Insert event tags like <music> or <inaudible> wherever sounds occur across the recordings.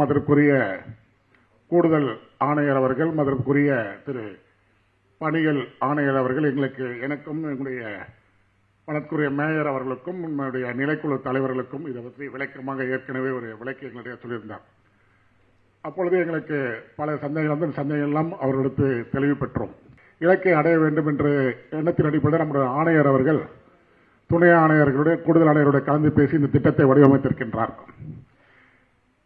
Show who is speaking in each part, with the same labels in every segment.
Speaker 1: மதற்குரிய கூடுதல் ஆணையர் அவர்கள் மதற்குரிய திரு பணிகள் ஆணையர் அவர்கள் எங்களுக்கு எனக்கும் எங்களுடைய வனத்துக்குரிய மேயர் அவர்களுக்கும் நம்முடைய நிலைக்குழு தலைவர்களுக்கும் இதை பற்றி விளக்கமாக ஏற்கனவே ஒரு விளக்கு எங்களுடைய சொல்லியிருந்தார். அப்பொழுது எங்களுக்கு பல சந்தேகங்கள் வந்து அந்த சந்தேகங்கள் எல்லாம் அவர்களுக்கு தெளிவு பெற்றோம். இலக்கை அடைய வேண்டும் என்று எண்ணத்தின் அடிப்படையில் நம்முடைய ஆணையர் அவர்கள் துணை ஆணையர்களுடைய கூடுதல் ஆணையருடைய கலந்து பேசி இந்த திட்டத்தை வடிவமைத்திருக்கின்றார்.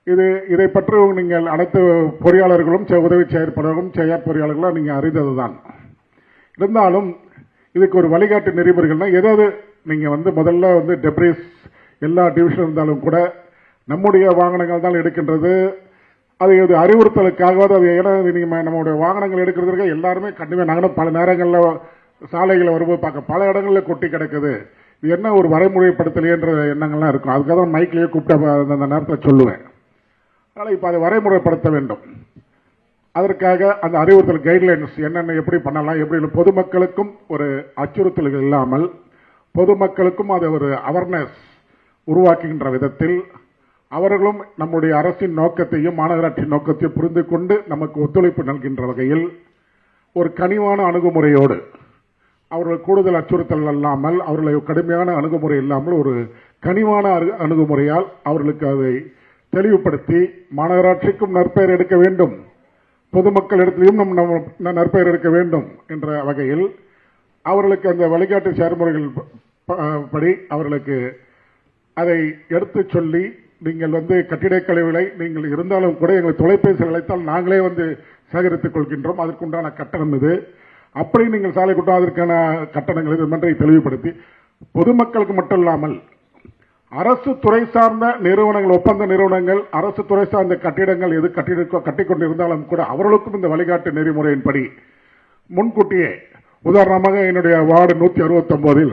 Speaker 1: இது இதை பற்றி நீங்கள் அனைத்து பொறியாளர்களும் உதவி செயற்படர்களும் செயற் பொறியாளர்களும் நீங்கள் அறிந்ததுதான். இருந்தாலும் இதுக்கு ஒரு வழிகாட்டு நெறிமுறைகள்னால் ஏதாவது நீங்கள் வந்து முதல்ல வந்து டெப்ரிஸ் எல்லா டிவிஷன் இருந்தாலும் கூட நம்முடைய வாகனங்கள் தான் எடுக்கின்றது. அது இது அறிவுறுத்தலுக்காகவாது அது ஏன்னா நீங்கள் நம்முடைய வாகனங்கள் எடுக்கிறதுக்கு எல்லாருமே கண்டிப்பாக நாங்களும் பல நேரங்களில் சாலைகளில் வரும்போது பார்க்க பல இடங்களில் கொட்டி கிடக்குது. இது என்ன ஒரு வரைமுறைப்படுத்தலையன்ற எண்ணங்கள்லாம் இருக்கும். அதுக்காக தான் மைக்லேயே கூப்பிட்டு அந்த- அந்த நேரத்தில் சொல்லுவேன். அதனால் இப்போ அதை வரைமுறைப்படுத்த வேண்டும். அதற்காக அந்த அறிவுறுத்தல் கைட்லைன்ஸ் என்னென்ன எப்படி பண்ணலாம் எப்படி பொதுமக்களுக்கும் ஒரு அச்சுறுத்தல்கள் இல்லாமல் பொதுமக்களுக்கும் அது ஒரு அவேர்னஸ் உருவாக்குகின்ற விதத்தில் அவர்களும் நம்முடைய அரசின் நோக்கத்தையும் மாநகராட்சி நோக்கத்தையும் புரிந்து கொண்டு நமக்கு ஒத்துழைப்பு நல்கின்ற வகையில் ஒரு கனிவான அணுகுமுறையோடு அவர்கள் கூடுதல் அச்சுறுத்தல் இல்லாமல் அவர்களை கடுமையான அணுகுமுறை இல்லாமல் ஒரு கனிவான அணுகுமுறையால் அவர்களுக்கு அதை தெளிவுபடுத்தி மாநகராட்சிக்கும் நற்பெயர் எடுக்க வேண்டும். பொதுமக்கள் இடத்திலையும் நம் நற்பெயர் எடுக்க வேண்டும் என்ற வகையில் அவர்களுக்கு அந்த வழிகாட்டு செயல்முறைகள் ப- படி அவர்களுக்கு அதை எடுத்துச் சொல்லி நீங்கள் வந்து கட்டிடக்கழிவுகளை நீங்கள் இருந்தாலும் கூட எங்கள் தொலைபேசி அழைத்தால் நாங்களே வந்து சேகரித்துக் கொள்கின்றோம். அதற்குண்டான கட்டணம் இது. அப்படி நீங்கள் சாலை கூட்டம் அதற்கான கட்டணங்கள் இது மன்றை தெளிவுபடுத்தி பொதுமக்களுக்கு மட்டும் இல்லாமல் அரசு துறை சார்ந்த நிறுவனங்கள் ஒப்பந்த நிறுவனங்கள் அரசு துறை சார்ந்த கட்டிடங்கள் எது கட்டிட கட்டிக்கொண்டிருந்தாலும் கூட அவர்களுக்கும் இந்த வழிகாட்டு நெறிமுறையின்படி முன்கூட்டியே உதாரணமாக என்னுடைய வார்டு நூத்தி அறுபத்தி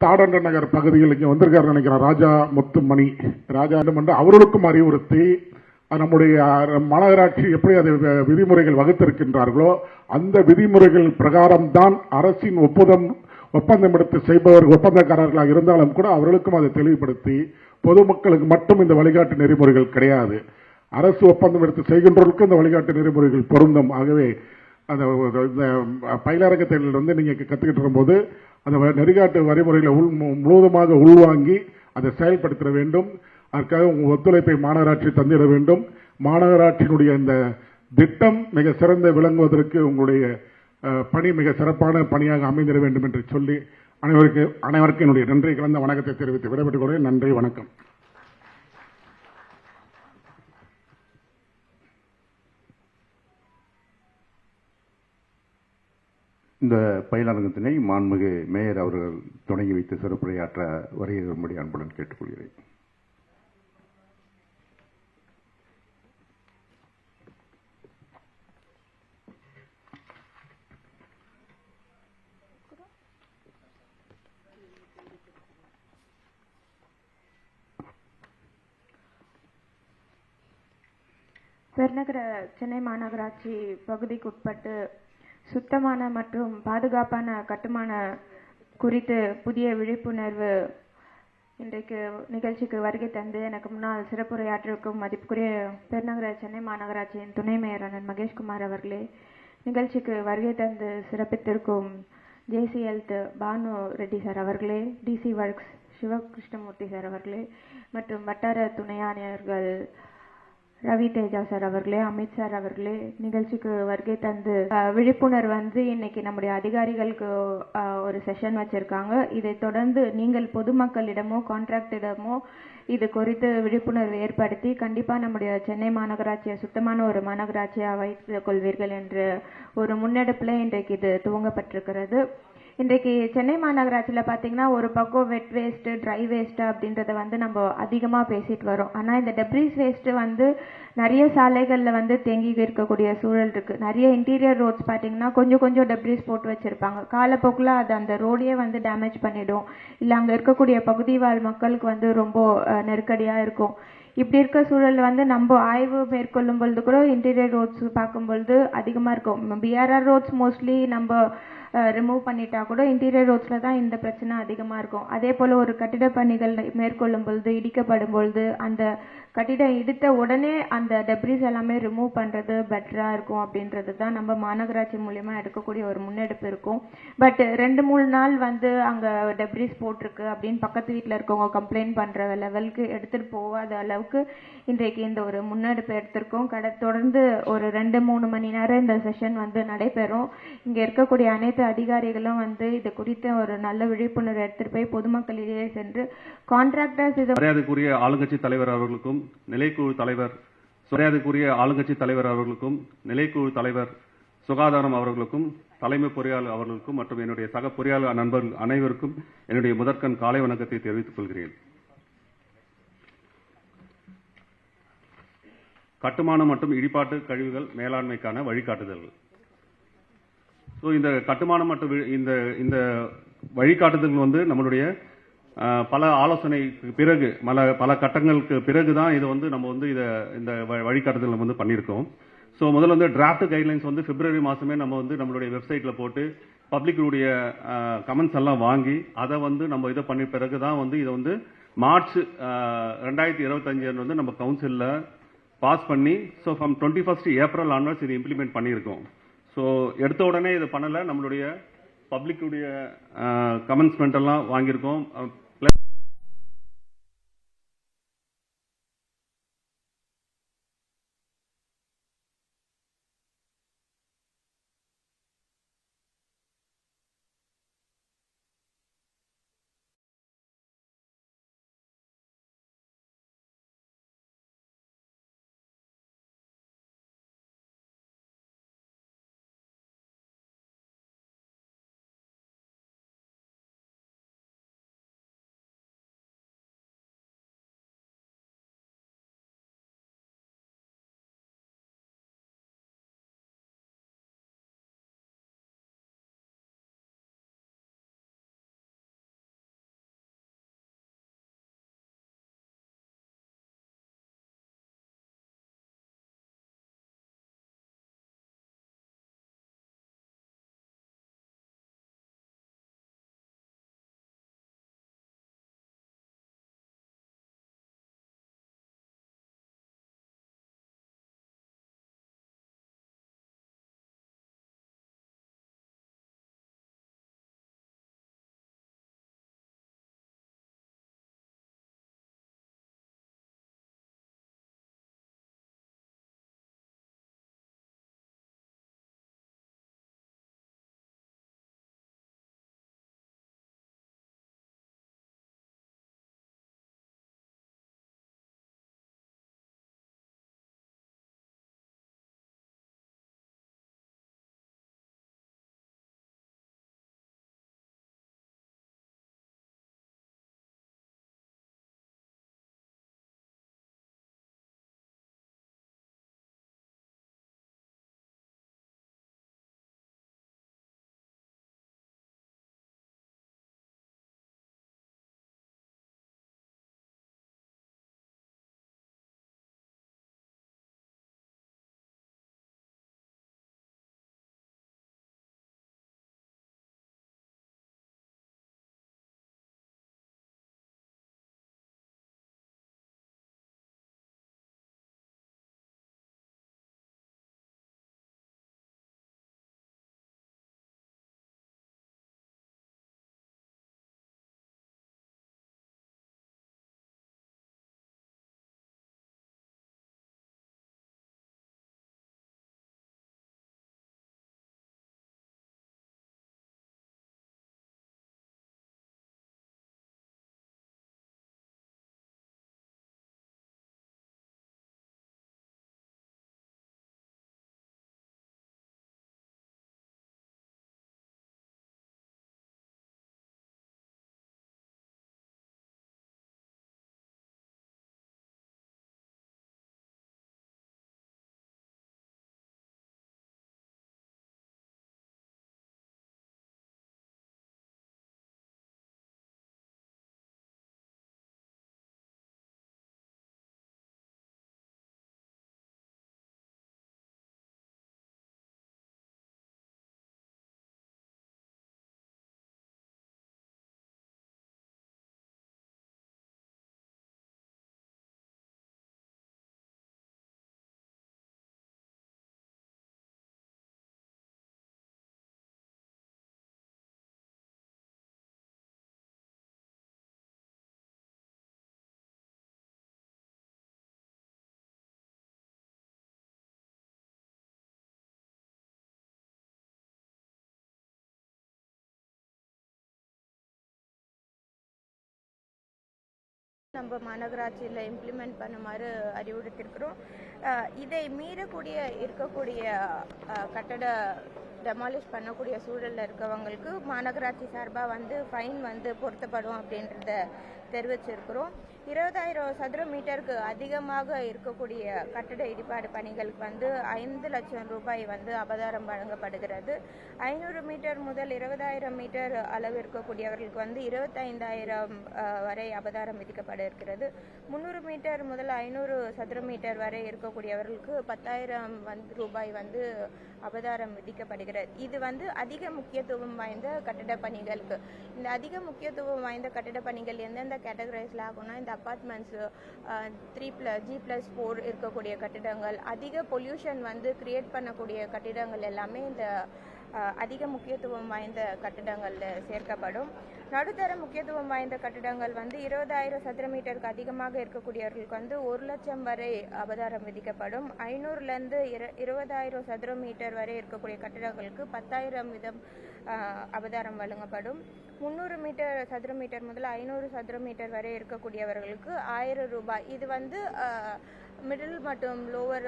Speaker 1: தாடண்ட நகர் பகுதியில் இங்கே வந்திருக்காரு நினைக்கிறேன் ராஜா முத்துமணி. ராஜா என்று அவர்களுக்கும் அறிவுறுத்தி நம்முடைய மாநகராட்சி எப்படி அது விதிமுறைகள் வகுத்திருக்கின்றார்களோ அந்த விதிமுறைகள் பிரகாரம் தான் அரசின் ஒப்புதம் ஒப்பந்தம் எடுத்து செய்பவர் ஒப்பந்தக்காரர்களாக இருந்தாலும் கூட அவர்களுக்கும் அதை தெளிவுபடுத்தி பொதுமக்களுக்கு மட்டும் இந்த வழிகாட்டு நெறிமுறைகள் கிடையாது. அரசு ஒப்பந்தம் எடுத்து செய்கின்றவர்களுக்கும் இந்த வழிகாட்டு நெறிமுறைகள் பொருந்தும். ஆகவே அந்த இந்த பயிலரங்கத்தில் வந்து நீங்கள் கற்றுக்கிட்டு இருக்கும்போது அந்த வ- நெறிகாட்டு வழிமுறைகளை உள் முழுவதுமாக உள்வாங்கி அதை செயல்படுத்திட வேண்டும். அதற்காக உங்கள் ஒத்துழைப்பை மாநகராட்சி தந்திட வேண்டும். மாநகராட்சியினுடைய இந்த திட்டம் மிக சிறந்த விளங்குவதற்கு உங்களுடைய பணி மிக சிறப்பான பணியாக அமைந்திட வேண்டும் என்று சொல்லி அனைவருக்கு அனைவருக்கும் என்னுடைய நன்றி கலந்த வணக்கத்தை தெரிவித்து விடைபெற்றுக் கொள்கிறேன். நன்றி வணக்கம்.
Speaker 2: இந்த பயிலரங்கத்தினை மாண்புமிகு மேயர் அவர்கள் தொடங்கி வைத்து சிறப்புரையாற்ற வருகிறபடி அன்புடன் கேட்டுக்கொள்கிறேன்.
Speaker 3: பெருநகர சென்னை மாநகராட்சி பகுதிக்குட்பட்டு சுத்தமான மற்றும் பாதுகாப்பான கட்டுமான குறித்து புதிய விழிப்புணர்வு இன்றைக்கு நிகழ்ச்சிக்கு வருகை தந்து எனக்கு முன்னால் சிறப்புரையாற்றிருக்கும் மதிப்புக்குரிய பெருநகர சென்னை மாநகராட்சியின் துணை மேயர் அண்ணன் மகேஷ்குமார் அவர்களே நிகழ்ச்சிக்கு வருகை தந்து சிறப்பித்திருக்கும் JC health Banu Reddy sir அவர்களே டிசி ஒர்க்ஸ் சிவகிருஷ்ணமூர்த்தி சார் அவர்களே மற்றும் வட்டார துணை ரவி தேஜா சார் அவர்களே அமித் சார் அவர்களே நிகழ்ச்சிக்கு வருகை தந்து விழிப்புணர்வு வந்து இன்னைக்கு நம்முடைய அதிகாரிகளுக்கு ஒரு செஷன் வச்சிருக்காங்க. இதை தொடர்ந்து நீங்கள் பொதுமக்களிடமோ கான்ட்ராக்டிடமோ இது குறித்து விழிப்புணர்வு ஏற்படுத்தி கண்டிப்பா நம்முடைய சென்னை மாநகராட்சியை சுத்தமான ஒரு மாநகராட்சியாக வைத்துக் கொள்வீர்கள் என்று ஒரு முன்னெடுப்புல இன்றைக்கு இது துவங்கப்பட்டிருக்கிறது. இன்றைக்கு சென்னை மாநகராட்சியில் பார்த்தீங்கன்னா ஒரு பக்கம் வெட் வேஸ்ட்டு ட்ரை வேஸ்ட்டு அப்படின்றத வந்து நம்ம அதிகமாக பேசிட்டு வரோம். ஆனால் இந்த டெப்ரிஸ் வேஸ்ட்டு வந்து நிறைய சாலைகளில் வந்து தேங்கி இருக்கக்கூடிய சூழல் இருக்குது நிறைய இன்டீரியர் ரோட்ஸ் பார்த்தீங்கன்னா கொஞ்சம் கொஞ்சம் டெப்ரிஸ் போட்டு வச்சுருப்பாங்க. காலப்போக்கில் அது அந்த ரோடையே வந்து டேமேஜ் பண்ணிடும். இல்லை அங்கே இருக்கக்கூடிய பகுதி வாழ் மக்களுக்கு வந்து ரொம்ப நெருக்கடியாக இருக்கும். இப்படி இருக்க சூழலில் வந்து நம்ம ஆய்வு மேற்கொள்ளும் பொழுது கூட இன்டீரியர் ரோட்ஸ் பார்க்கும் பொழுது அதிகமாக இருக்கும். பிஆர்ஆர் ரோட்ஸ் மோஸ்ட்லி நம்ம ரிமூவ் பண்ணிட்டா கூட இன்டீரியர் ரோட்ஸ்ல தான் இந்த பிரச்சனை அதிகமா இருக்கும். அதே போல ஒரு கட்டிட பணிகள் மேற்கொள்ளும் பொழுது இடிக்கப்படும் பொழுது அந்த கட்டிடம் இடித்த உடனே அந்த டெப்ரிஸ் எல்லாமே ரிமூவ் பண்ணுறது பெட்டராக இருக்கும் அப்படின்றது தான் நம்ம மாநகராட்சி மூலியமாக எடுக்கக்கூடிய ஒரு முன்னெடுப்பு இருக்கும். பட் ரெண்டு மூணு நாள் வந்து அங்கே டெப்ரிஸ் போட்டிருக்கு அப்படின்னு பக்கத்து வீட்டில் இருக்கவங்க கம்ப்ளைண்ட் பண்ணுற லெவலுக்கு எடுத்துகிட்டு போகாத அளவுக்கு இன்றைக்கு இந்த ஒரு முன்னெடுப்பு எடுத்திருக்கோம். கட தொடர்ந்து ஒரு ரெண்டு மூணு மணி நேரம் இந்த செஷன் வந்து நடைபெறும். இங்கே இருக்கக்கூடிய அனைத்து அதிகாரிகளும் வந்து இது குறித்த ஒரு நல்ல விழிப்புணர்வு எடுத்துட்டு போய் பொதுமக்களிடையே சென்று கான்ட்ராக்டர்ஸ் இதை
Speaker 4: மரியாதைக்குரிய ஆளுங்கட்சி தலைவர் அவர்களுக்கும் நிலைக்குழு தலைவர் மரியாதைக்குரிய ஆளுங்கட்சி தலைவர் அவர்களுக்கும் நிலைக்குழு தலைவர் சுகாதாரம் அவர்களுக்கும் தலைமை பொறியாளர் அவர்களுக்கும் மற்றும் என்னுடைய சக பொறியாளர் நண்பர்கள் அனைவருக்கும் என்னுடைய முதற்கண் காலை வணக்கத்தை தெரிவித்துக் கொள்கிறேன். கட்டுமானம் மற்றும் இடிபாட்டு கழிவுகள் மேலாண்மைக்கான வழிகாட்டுதல்கள். ஸோ இந்த கட்டுமானம் மற்றும் இந்த இந்த வழிகாட்டுதல்கள் வந்து நம்மளுடைய பல ஆலோசனைக்கு பிறகு பல பல கட்டங்களுக்கு பிறகு தான் இது வந்து நம்ம வந்து இதை இந்த வழிகாட்டுதல் நம்ம வந்து பண்ணியிருக்கோம் ஸோ முதல்ல வந்து டிராஃப்ட் கைட்லைன்ஸ் வந்து பிப்ரவரி மாதமே நம்ம வந்து நம்மளுடைய வெப்சைட்டில் போட்டு பப்ளிக்குடைய கமெண்ட்ஸ் எல்லாம் வாங்கி அதை வந்து நம்ம இதை பண்ணி பிறகு தான் வந்து இதை வந்து மார்ச் ரெண்டாயிரத்தி இருபத்தஞ்சு வந்து நம்ம கவுன்சிலில் பாஸ் பண்ணி so from twenty first April onwards இது இம்ப்ளிமெண்ட் பண்ணியிருக்கோம். ஸோ எடுத்த உடனே இது பண்ணலை. நம்மளுடைய பப்ளிக்குடைய கமெண்ட்ஸ்மெண்ட் எல்லாம் வாங்கியிருக்கோம்.
Speaker 3: நம்ம மாநகராட்சியில் இம்ப்ளிமெண்ட் பண்ணுமாறு அறிவுறுத்திருக்கிறோம் இதை மீறக்கூடிய இருக்கக்கூடிய கட்டட டெமாலிஷ் பண்ணக்கூடிய சூழலில் இருக்கவங்களுக்கு மாநகராட்சி சார்பாக வந்து ஃபைன் வந்து பொருத்தப்படும் அப்படின்றத தெரிவிச்சிருக்கிறோம். இருபதாயிரம் சதுர மீட்டருக்கு அதிகமாக இருக்கக்கூடிய கட்டட இடிபாடு பணிகளுக்கு வந்து ஐந்து லட்சம் ரூபாய் வந்து அபதாரம் வழங்கப்படுகிறது. ஐநூறு மீட்டர் முதல் இருபதாயிரம் மீட்டர் அளவு இருக்கக்கூடியவர்களுக்கு வந்து இருபத்தைந்தாயிரம் வரை அபதாரம் விதிக்கப்பட இருக்கிறது முந்நூறு மீட்டர் முதல் ஐநூறு சதுர மீட்டர் வரை இருக்கக்கூடியவர்களுக்கு பத்தாயிரம் வந்து ரூபாய் வந்து அபதாரம் விதிக்கப்படுகிறது. இது வந்து அதிக முக்கியத்துவம் வாய்ந்த கட்டட பணிகளுக்கு. இந்த அதிக முக்கியத்துவம் வாய்ந்த கட்டட பணிகள் எந்தெந்த கேட்டகரைஸ்ல ஆகும்னா இந்த apartments three plus G plus four இருக்கக்கூடிய கட்டிடங்கள் அதிக பொல்யூஷன் வந்து கிரியேட் பண்ணக்கூடிய கட்டிடங்கள் எல்லாமே இந்த அதிக முக்கியத்துவம் வாய்ந்த கட்டிடங்களில் சேர்க்கப்படும். நடுத்தர முக்கியத்துவம் வாய்ந்த கட்டிடங்கள் வந்து இருபதாயிரம் சதுர மீட்டருக்கு அதிகமாக இருக்கக்கூடியவர்களுக்கு வந்து ஒரு லட்சம் வரை அபதாரம் விதிக்கப்படும். ஐநூறுலேருந்து இரு இருபதாயிரம் சதுர மீட்டர் வரை இருக்கக்கூடிய கட்டிடங்களுக்கு பத்தாயிரம் வீதம் அபதாரம் வழங்கப்படும். முந்நூறு மீட்டர் சதுர மீட்டர் முதல் ஐநூறு சதுர மீட்டர் வரை இருக்கக்கூடியவர்களுக்கு ஆயிரம் ரூபாய். இது வந்து மிடில் மற்றும் லோவர்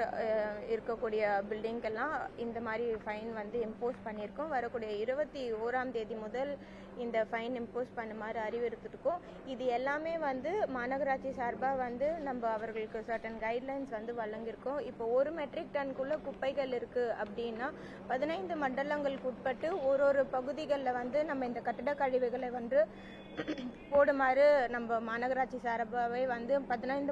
Speaker 3: இருக்கக்கூடிய பில்டிங்கெல்லாம் இந்த மாதிரி ஃபைன் வந்து இம்போஸ் பண்ணியிருக்கோம் வரக்கூடிய இருபத்தி ஓராம் தேதி முதல் இந்த ஃபைன் இம்போஸ் பண்ணுமாறு அறிவுறுத்திருக்கோம். இது எல்லாமே வந்து மாநகராட்சி சார்பாக வந்து நம்ம அவர்களுக்கு சர்டன் கைட்லைன்ஸ் வந்து வழங்கியிருக்கோம். இப்போ ஒரு மெட்ரிக் டன்குள்ளே குப்பைகள் இருக்குது அப்படின்னா பதினைந்து மண்டலங்களுக்கு உட்பட்டு ஒரு ஒரு பகுதிகளில் வந்து நம்ம இந்த கட்டிட கழிவுகளை வந்து <clears throat> போடுமாறு நம்ம மாநகராட்சி சார்பாகவே வந்து பதினைந்து